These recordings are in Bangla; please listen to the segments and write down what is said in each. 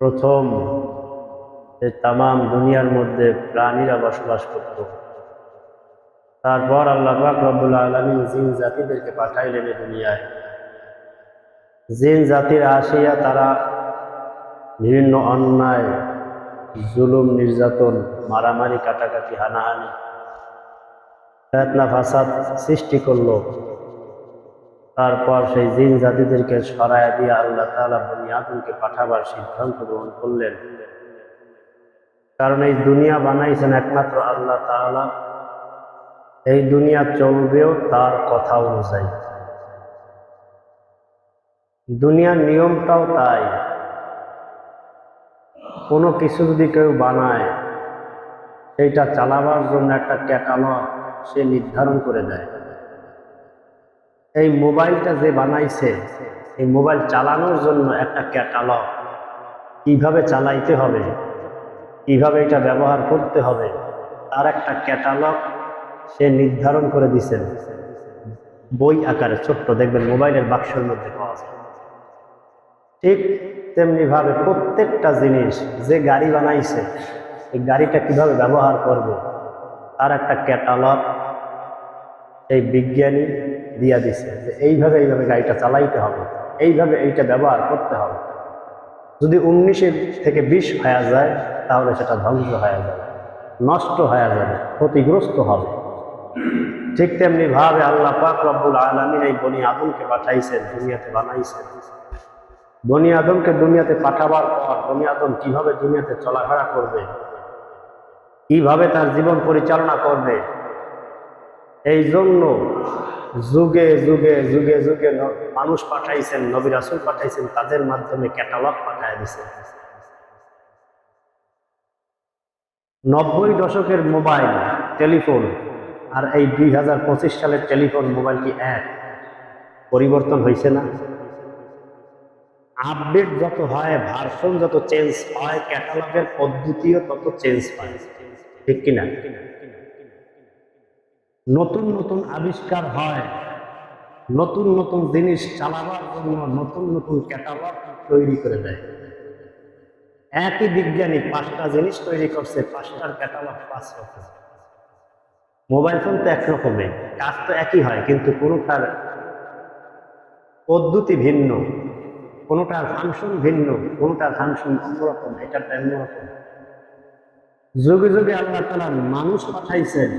প্রথম যে তাম দুনিয়ার মধ্যে প্রাণীরা বসবাস করত। তারপর আল্লাহ রব্বুল আলমিন জিন জাতিদেরকে পাঠাইলেন এই দুনিয়ায়। জিন জাতির আসিয়া তারা বিভিন্ন অন্যায়, জুলুম, নির্যাতন, মারামারি, কাটাকাটি, হানাহানি, ফেতনা, ফাসাদ সৃষ্টি করল। তারপর সেই জিন জাতিদেরকে সরায় দিয়ে আল্লাহ তালা বনি আদমকে পাঠাবার সিদ্ধান্ত গ্রহণ করলেন। কারণ এই দুনিয়া বানাইছেন একমাত্র আল্লাহ তাআলা। এই দুনিয়া চলবেও তার কথা অনুযায়ী। দুনিয়ার নিয়মটাও তাই। কোনো কিছু যদি কেউ বানায়, সেইটা চালাবার জন্য একটা ক্যাটালগ সে নির্ধারণ করে দেয়। এই মোবাইলটা যে বানাইছে, এই মোবাইল চালানোর জন্য একটা ক্যাটালগ কীভাবে চালাইতে হবে? কীভাবে এটা ব্যবহার করতে হবে? তার একটা ক্যাটালগ সে নির্ধারণ করে দিছেন বই আকারে ছোট্ট, দেখবেন মোবাইলের বাক্সের মধ্যে পাওয়া যায়। ঠিক তেমনিভাবে প্রত্যেকটা জিনিস যে গাড়ি বানাইছে, এই গাড়িটা কীভাবে ব্যবহার করবে? তার একটা ক্যাটালগ এই বিজ্ঞানী দিয়া দিছে যে এইভাবে এইভাবে গাড়িটা চালাইতে হবে, এইভাবে এইটা ব্যবহার করতে হবে। যদি উনিশের থেকে বিশ হয়ে যায়, তাহলে সেটা ধ্বংস হয়ে যাবে, নষ্ট হয়ে যাবে, ক্ষতিগ্রস্ত হবে। ঠিক তেমনি ভাবে আল্লাহ পাক রব্বুল আলমিন এই বনি আদমকে পাঠাইছেন, দুনিয়াতে বানাইছেন। বনি আদমকে দুনিয়াতে পাঠাবার পর বনি আদম কীভাবে দুনিয়াতে চলাফেরা করবে? কীভাবে তার জীবন পরিচালনা করবে? এই জন্য যুগে যুগে যুগে যুগে মানুষ পাঠাইছেন, নবী রাসুল পাঠাইছেন, তাদের মাধ্যমে ক্যাটালগ পাঠায় দিছেন নব্বই দশকের মোবাইল, টেলিফোন, আর এই দুই হাজার পঁচিশ সালের টেলিফোন মোবাইল কি এক? পরিবর্তন হয়েছে না? আপডেট যত হয়, ভার্সন যত চেঞ্জ হয়, ক্যাটালগের পদ্ধতিও তত চেঞ্জ হয়। ঠিক কিনা? নতুন নতুন আবিষ্কার হয়, নতুন নতুন জিনিস চালাবার জন্য নতুন নতুন ক্যাটালগ তৈরি করে দেয়। একই বিজ্ঞানী পাঁচটা জিনিস তৈরি করছে, পাঁচটার ক্যাটালগ পাঁচ রকম। মোবাইল ফোন তো একরকমই, কাজ তো একই হয়, কিন্তু কোনোটার পদ্ধতি ভিন্ন, কোনোটার ফাংশন ভিন্ন, কোনোটার ফাংশন অন্যরকম, এটার অন্যরকম। যুগে যুগে আল্লাহ তালা মানুষ পাঠাইছেন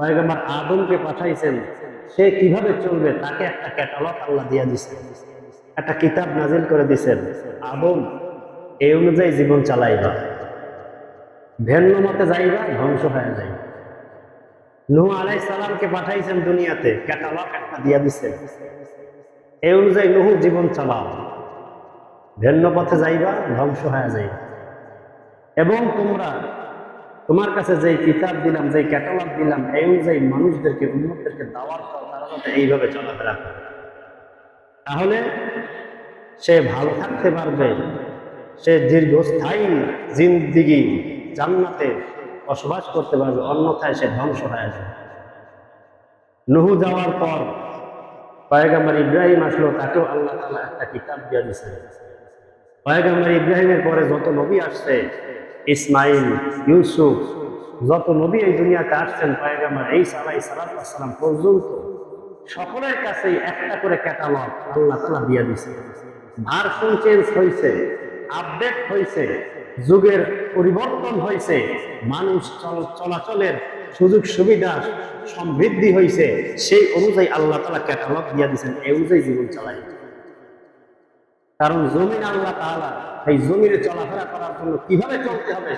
পয়গম্বর আদমকে পাঠাইছেন। সে কীভাবে চলবে? তাকে একটা ক্যাটালগ আল্লাহ দিয়া দিছেন একটা কিতাব নাজিল করে দিছেন। আদম, এই অনুযায়ী জীবন চালাইবা। ভিন্ন মতে যাইবা, ধ্বংস হয়ে যাইবা। নূহ আলাই সালামকে পাঠাইছেন দুনিয়াতে ক্যাটালগ একটা দিয়া দিছেন। এই অনুযায়ী নূহ জীবন চালাও। ভিন্ন পথে যাইবা, ধ্বংস হয়ে যাইবা। এবং তোমরা তোমার কাছে যেই কিতাব দিলাম, যেই ক্যাটালগ দিলাম এই অনুযায়ী মানুষদেরকে উন্নতদেরকে দাওয়ার দাও তারা এইভাবে চলাফেরা করে। তাহলে সে ভালো থাকতে পারবে, সে দীর্ঘস্থায়ী জিন্দিগি জান্নাতে বসবাস করতে পারবে, অন্যথায় সে ধ্বংস হয়ে যাবে। নুহু যাওয়ার পর পয়গাম্বর ইব্রাহিম আসলো, তাকেও আল্লাহ তালা একটা কিতাব দিয়ে দিছে। পয়গাম্বর ইব্রাহিমের পরে যত নবী আসছে ইসমাইল, ইউসুফ, যত নবী এই দুনিয়াতে আসছেন, পয়গাম্বর এই সালাই সালাম পর্যন্ত সকলের কাছেই একটা করে ক্যাটালগ আল্লাহ তালা দিয়ে দিছে ভার্সন চেঞ্জ হয়েছে আপডেট হয়েছে, যুগের পরিবর্তন হয়েছে, মানুষ চল- চলাচলের সুযোগ সুবিধা সমৃদ্ধি হয়েছে, সেই অনুযায়ী আল্লাহ তালা ক্যাটালগ দিয়ে দিয়েছেন, এই অনুযায়ী জীবন চালাই কারণ জমিন আল্লাহ তাআলা এই জমিনে চলাফেরা করার জন্য কীভাবে চলতে হবে?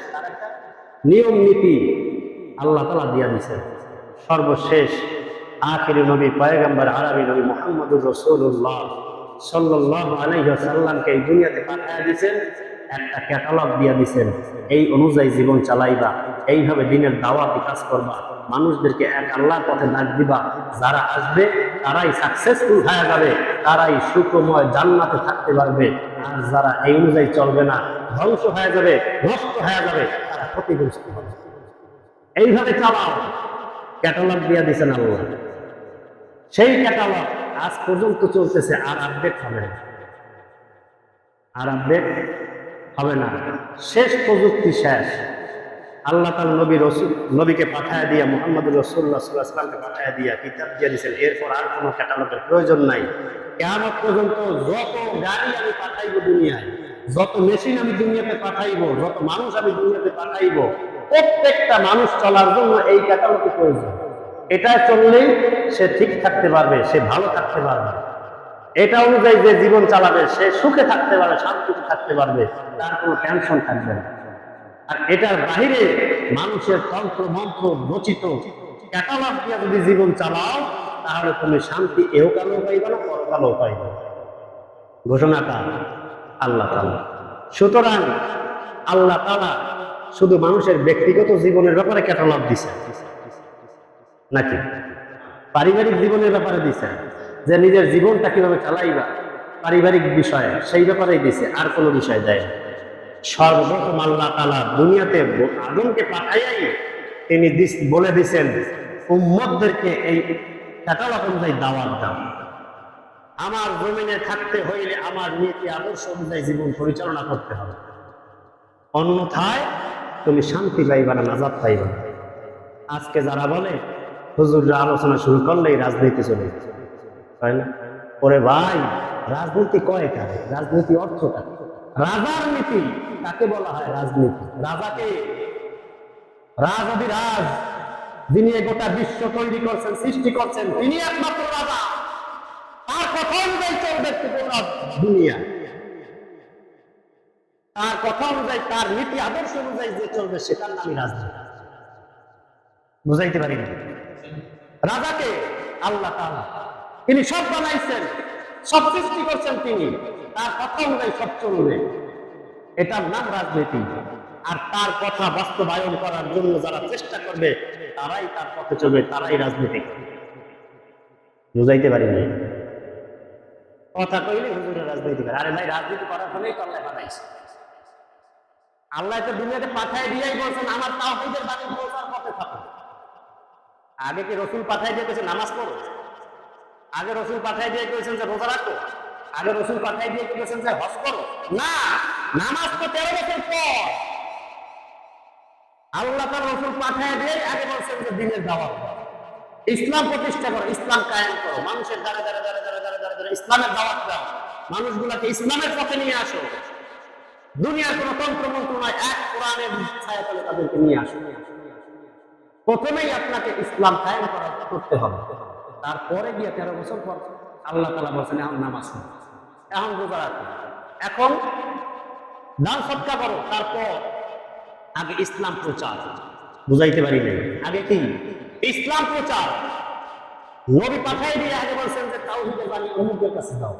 নিয়ম, নীতি আল্লাহ তালা দিয়া দিয়েছেন। সর্বশেষ আখিরি নবী, পয়গম্বর, আরবি নবী মোহাম্মদুর রসুল্লাহ সাল্লাহ আলহ্লামকে এই দুনিয়াতে পাঠিয়ে দিয়েছেন, একটা ক্যাটালগ দিয়া দিয়েছেন। এই অনুযায়ী জীবন চালাইবা, এইভাবে দিনের দাওয়া বিকাশ করবা। মানুষদেরকে এক আল্লাহর পথে ডাক দিবা, যারা আসবে, তারাই সাকসেসফুল হয়ে যাবে, তারাই সুখময় জান্নাতে থাকতে পারবে। আর যারা এই অনুযায়ী চলবে না, ধ্বংস হয়ে যাবে, নষ্ট হয়ে যাবে, তারা ক্ষতিগ্রস্ত হবে। এইভাবে চালাও। ক্যাটালগ দিয়ে দিয়েছেন আল্লাহ। সেই ক্যাটালগ আজ পর্যন্ত চলতেছে, আর আপডেট হবে না। আর আপডেট হবে না। শেষ প্রযুক্তি শেষ। আল্লাহ তাল নবী রসুল, নবীকে পাঠায় দিয়া মোহাম্মদ রসুল্লাহ সাল্লাহ সাল্লামকে পাঠায় দিয়া কিতাব দিয়ে দিয়েছেন এরপর আর কোনো ক্যাটালগের প্রয়োজন নাই। কেমন পর্যন্ত যত গাড়ি আমি পাঠাইব দুনিয়ায়, যত মেশিন আমি দুনিয়াতে পাঠাইব, যত মানুষ আমি দুনিয়াতে পাঠাইব, প্রত্যেকটা মানুষ চলার জন্য এই ক্যাটালগের প্রয়োজন। এটা চললেই সে ঠিক থাকতে পারবে, সে ভালো থাকতে পারবে। এটা অনুযায়ী যে জীবন চালাবে, সে সুখে থাকতে পারবে, শান্তিতে থাকতে পারবে, তার কোনো টেনশন থাকবে না। আর এটার বাহিরে মানুষের তন্ত্র, মন্ত্র, রচিত ক্যাটালগ দিয়ে যদি জীবন চালাও তাহলে তুমি শান্তি এহকালেও পাইবে না পরকালেও পাইবে। ঘোষণাটা আল্লাহ সুতরাং আল্লাহ তালা শুধু মানুষের ব্যক্তিগত জীবনের ব্যাপারে ক্যাটালগ দিছে নাকি? পারিবারিক জীবনের ব্যাপারে দিছে যে নিজের জীবনটা কীভাবে চালাইবা, পারিবারিক বিষয়ে সেই ব্যাপারেই দিছে, আর কোনো বিষয় দেয়। সর্বপ্রথম আল্লাহ তালা দুনিয়াতে আদমকে পাঠাইয়াই তিনি বলে দিছেন, উম্মতদেরকে এই ক্যাটালগ অনুযায়ী দাওয়াত দাও। আমার জমিনে থাকতে হইলে আমার নীতি, আদর্শ অনুযায়ী জীবন পরিচালনা করতে হবে। অন্যথায় তুমি শান্তি পাইবা না, নাজাদ পাইবা আজকে যারা বলে, হুজুররা আলোচনা শুরু করলেই রাজনীতি চলে। তাই না? ওরে ভাই, রাজনীতি কয় কারে? রাজনীতি অর্থটা? রাজার নীতি, তাকে বলা হয় রাজনীতি। রাজাকে রাজ যিনি গোটা বিশ্ব তৈরি করছেন, সৃষ্টি করছেন, তিনি একমাত্র রাজা। তার কথা অনুযায়ী চলবে দুনিয়া? তার কথা অনুযায়ী তার নীতি আদর্শ অনুযায়ী যে চলবে, সেটার নামই রাজনীতি। বুঝাইতে পারি রাজাকে আল্লাহ তিনি সব বানাইছেন, সব সৃষ্টি করছেন তিনি। তার কথা অনুযায়ী সব চলবে, এটার নাম রাজনীতি। আর তার কথা বাস্তবায়ন করার জন্য যারা চেষ্টা করবে, তারাই তার পথে চলবে, তারাই রাজনীতি বুঝাইতে পারি না কথা কইলে হুজুরের রাজনীতি করে। আরে ভাই, রাজনীতি করার ফলেই তো আল্লাহ বানাইছে। আল্লাহ তো দুনিয়াতে পাঠায় দিয়েই বলছেন, আমার তাওহীদের বাণী পৌঁছার পথে থাকো। আগে কি রসুল পাঠায় দিয়ে কইছেন নামাজ পড়ো? আগে রসুল পাঠায় দিয়ে কইছেন যে, রোজা রাখো? আগে রসুল পাঠায় দিয়ে কইছেন যে, হজ করো? না, নামাজ তো তেরো বছর পর। আল্লাহ তার রসুল পাঠায় দিয়ে আগে বলছেন যে দিনের দাওয়াত ইসলাম প্রতিষ্ঠা করো, ইসলাম কায়েম করো। মানুষের দ্বারা দ্বারা দ্বারা দ্বারা দ্বারা দ্বারা দ্বারা ইসলামের দাওয়াত দাও। মানুষগুলাকে ইসলামের পথে নিয়ে আসো। দুনিয়ার কোন তন্ত্র মন্ত্র নয় এক কোরআনের ছায়া তলে তাদেরকে নিয়ে আসো। প্রথমেই আপনাকে ইসলাম কায়েম করা করতে হবে। তারপরে গিয়ে তেরো বছর পর আল্লাহ তালা বলছেন, এখন নামাজ এখন রোজা এখন দান সৎকা করো। তারপর আগে ইসলাম প্রচার। বুঝাইতে পারি নাই। আগে কি? ইসলাম প্রচার। নবী পাঠাই দিয়ে আগে বলছেন যে তাওহীদের বাণী অমুকের কাছে দাও।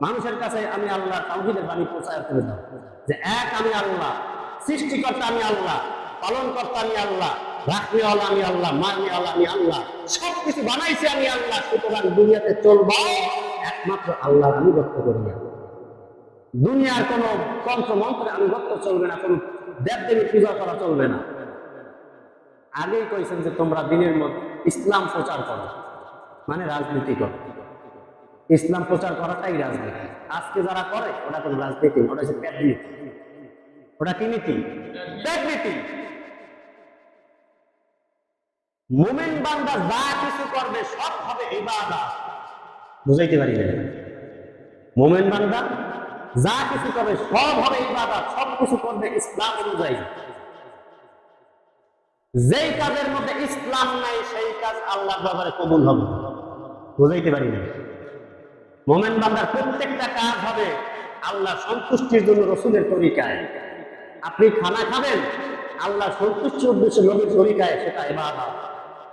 মানুষের কাছে আমি আল্লাহ তাওহীদের বাণী প্রচার করে দাও। যে এক আমি আল্লাহ সৃষ্টিকর্তা আমি আল্লাহ পালন কর্তা আমি আল্লাহ রাখনেওয়ালা আমি আল্লাহ মারনেওয়ালা আমি আল্লাহ সব কিছু বানাইছি আমি আল্লাহ সুতরাং দুনিয়াতে চলবা একমাত্র আল্লাহর আনুগত্য করিয়া দুনিয়ার কোন তন্ত্র মন্ত্রে আনুগত্য চলবে না কোন দেব দেবী পূজা করা চলবে না। আগেই কইছেন যে তোমরা দিনের মধ্যে ইসলাম প্রচার করো। মানে রাজনীতি করো। ইসলাম প্রচার করাটাই রাজনীতি। আজকে যারা করে ওটা কোনো রাজনীতি ওটা হচ্ছে প্যাট নীতি ওটা কি নীতি? প্যাট নীতি মুমিন বান্দা যা কিছু করবে, সব হবে ইবাদত। বুঝাইতে পারি মোমেন বান্দা যা কিছু করবে, সব হবে ইবাদত, সব কিছু করবে ইসলাম অনুযায়ী। যেই কাজের মধ্যে ইসলাম নাই, সেই কাজ আল্লাহর ব্যাপারে কবুল হবে। বুঝাইতে পারি না। মোমেন বান্দার প্রত্যেকটা কাজ হবে আল্লাহ সন্তুষ্টির জন্য রসুলের তরিকায়। আপনি খানা খাবেন আল্লাহ সন্তুষ্টির উদ্দেশ্যে নবীর তরিকায় সেটা ইবাদত।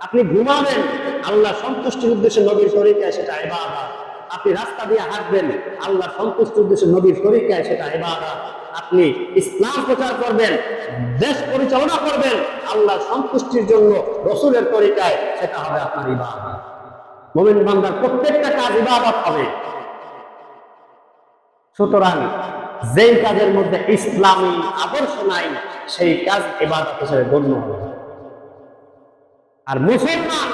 আপনি ঘুমাবেন আল্লাহ সন্তুষ্টির উদ্দেশ্যে নবীর তরিকায় সেটা ইবাদত। আপনি রাস্তা দিয়ে হাঁটবেন, আল্লাহ সন্তুষ্ট উদ্দেশ্যে নবীর তরিকায় সেটা এবার আপনি ইসলাম প্রচার করবেন, দেশ পরিচালনা করবেন, আল্লাহ সন্তুষ্টির জন্য রসুলের তরিকায় সেটা হবে আপনার ইবাদত। মোমিন বান্দার প্রত্যেকটা কাজ ইবাদত হবে। সুতরাং যেই কাজের মধ্যে ইসলামী আদর্শ নাই, সেই কাজ ইবাদত হিসেবে গণ্য হবে। আর মুসলমান,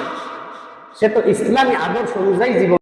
সে তো ইসলামী আদর্শ অনুযায়ী জীবন